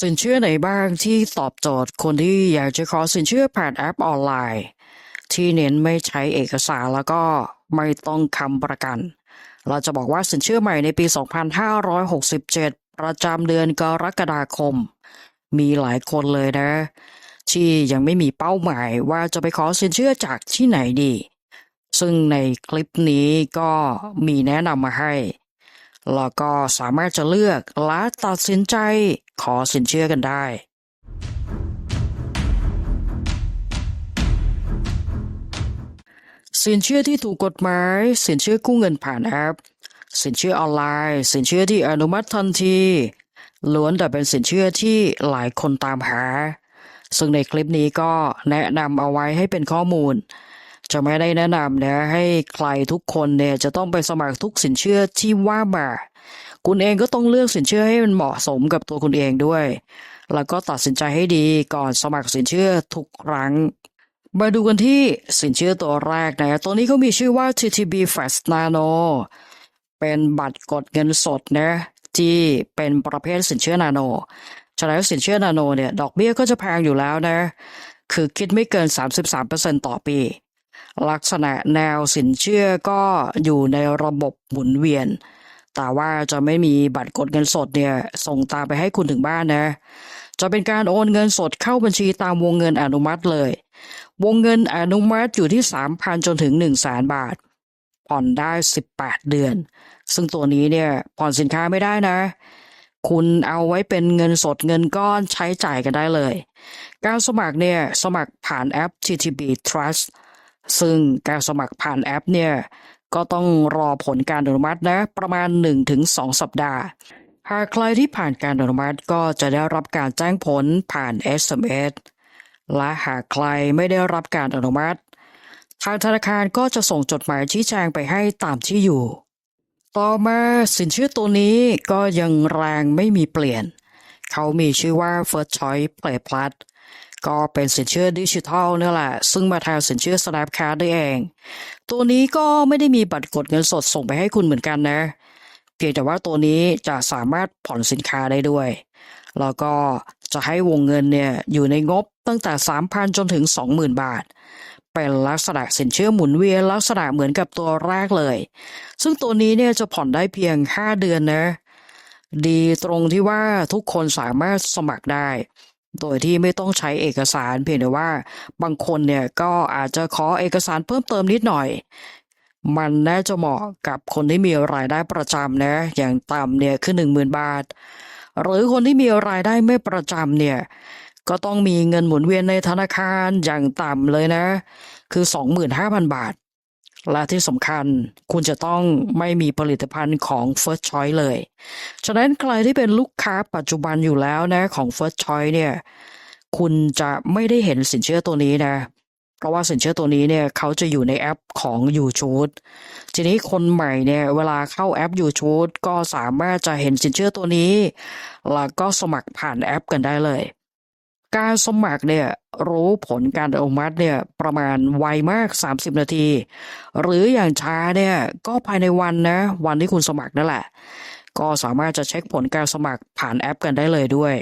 สินเชื่อไหนบ้างที่ตอบโจทย์คนที่อยากจะขอสินเชื่อผ่านแอปออนไลน์ ที่เน้นไม่ใช้เอกสารแล้วก็ไม่ต้องคำประกัน เราจะบอกว่าสินเชื่อใหม่ในปี 2567 ประจำเดือนกรกฎาคม มีหลายคนเลยนะ ที่ยังไม่มีเป้าหมายว่าจะไปขอสินเชื่อจากที่ไหนดี ซึ่งในคลิปนี้ก็มีแนะนำมาให้ แล้วก็สามารถจะเลือกและตัดสินใจขอสินเชื่อกันได้ สินเชื่อที่ถูกกฎหมาย สินเชื่อกู้เงินผ่านแอป สินเชื่อออนไลน์ สินเชื่อที่อนุมัติทันที ล้วนแต่เป็นสินเชื่อที่หลายคนตามหา ซึ่งในคลิปนี้ก็แนะนำเอาไว้ให้เป็นข้อมูล จะไม่ได้แนะนำนะให้ใครทุกคนเนี่ยจะต้องไปสมัครทุกสินเชื่อที่ว่ามาคุณเองก็ต้องเลือกสินเชื่อให้มันเหมาะสมกับตัวคุณเองด้วย แล้วก็ตัดสินใจให้ดีก่อนสมัครสินเชื่อทุกครั้ง มาดูกันที่สินเชื่อตัวแรกนะตัวนี้เขามีชื่อว่า TTB Fast Nano เป็นบัตรกดเงินสดนะที่เป็นประเภทสินเชื่อนาโน ฉะนั้นสินเชื่อนาโนเนี่ยดอกเบี้ยก็จะแพงอยู่แล้วนะ คือคิดไม่เกิน 33%ต่อปี ลักษณะแนวสินเชื่อก็อยู่ในระบบหมุนเวียน แต่ว่าจะไม่มีบัตรกดเงินสดเนี่ยส่งตามไปให้คุณถึงบ้านนะ จะเป็นการโอนเงินสดเข้าบัญชีตามวงเงินอนุมัติเลย วงเงินอนุมัติอยู่ที่ 3,000 จนถึง 1 0 0 0 0 0บาท ผ่อนได้ 18 เดือน ซึ่งตัวนี้เนี่ยผ่อนสินค้าไม่ได้นะคุณเอาไว้เป็นเงินสดเงินก้อนใช้จ่ายกันได้เลย การสมัครเนี่ย สมัครผ่านแอป TTB Trust ซึ่งการสมัครผ่านแอปเนี่ยก็ต้องรอผลการอนุมัตินะประมาณ 1-2 สัปดาห์ หากใครที่ผ่านการอนุมัติก็จะได้รับการแจ้งผลผ่าน SMS และหากใครไม่ได้รับการอนุมัติ ทางธนาคารก็จะส่งจดหมายชี้แจงไปให้ตามที่อยู่ ต่อมาสินเชื่อตัวนี้ก็ยังแรงไม่มีเปลี่ยน เขามีชื่อว่า First Choice Play Plus ก็เป็นสินเชื่อดิจิทัลนี่แหละ ซึ่งมาแทนสินเชื่อ Snapcard ได้เอง ตัวนี้ก็ไม่ได้มีบัตรกดเงินสดส่งไปให้คุณเหมือนกันนะ เพียงแต่ว่าตัวนี้จะสามารถผ่อนสินค้าได้ด้วย แล้วก็จะให้วงเงินเนี่ยอยู่ในงบตั้งแต่ 3,000 จนถึง 20,000 บาท เป็นลักษณะสินเชื่อหมุนเวียนลักษณะเหมือนกับตัวแรกเลย ซึ่งตัวนี้เนี่ยจะผ่อนได้เพียง 5 เดือนนะดีตรงที่ว่าทุกคนสามารถสมัครได้ โดยที่ไม่ต้องใช้เอกสารเพียงแต่ว่าบางคนเนี่ยก็อาจจะขอเอกสารเพิ่มเติมนิดหน่อย มันน่าจะเหมาะกับคนที่มีรายได้ประจำนะอย่างต่ำเนี่ยคือหนึ่งหมื่นบาท หรือคนที่มีรายได้ไม่ประจำเนี่ยก็ต้องมีเงินหมุนเวียนในธนาคารอย่างต่ำเลยนะ คือ 25,000 บาท และที่สำคัญคุณจะต้องไม่มีผลิตภัณฑ์ของ First Choice เลย ฉะนั้นใครที่เป็นลูกค้าปัจจุบันอยู่แล้วนะของ First Choice เนี่ยคุณจะไม่ได้เห็นสินเชื่อตัวนี้นะ เพราะว่าสินเชื่อตัวนี้เนี่ยเขาจะอยู่ในแอปของ y o u t u b e ทีนี้คนใหม่เนี่ยเวลาเข้าแอป y o u t u b e ก็สามารถจะเห็นสินเชื่อตัวนี้ แล้วก็สมัครผ่านแอปกันได้เลย การสมัครเนี่ยรู้ผลการอนุมัติเนี่ยประมาณไวมาก 30 นาที หรืออย่างช้าเนี่ยก็ภายในวันนะวันที่คุณสมัครนั่นแหละ ก็สามารถจะเช็คผลการสมัครผ่านแอปกันได้เลยด้วย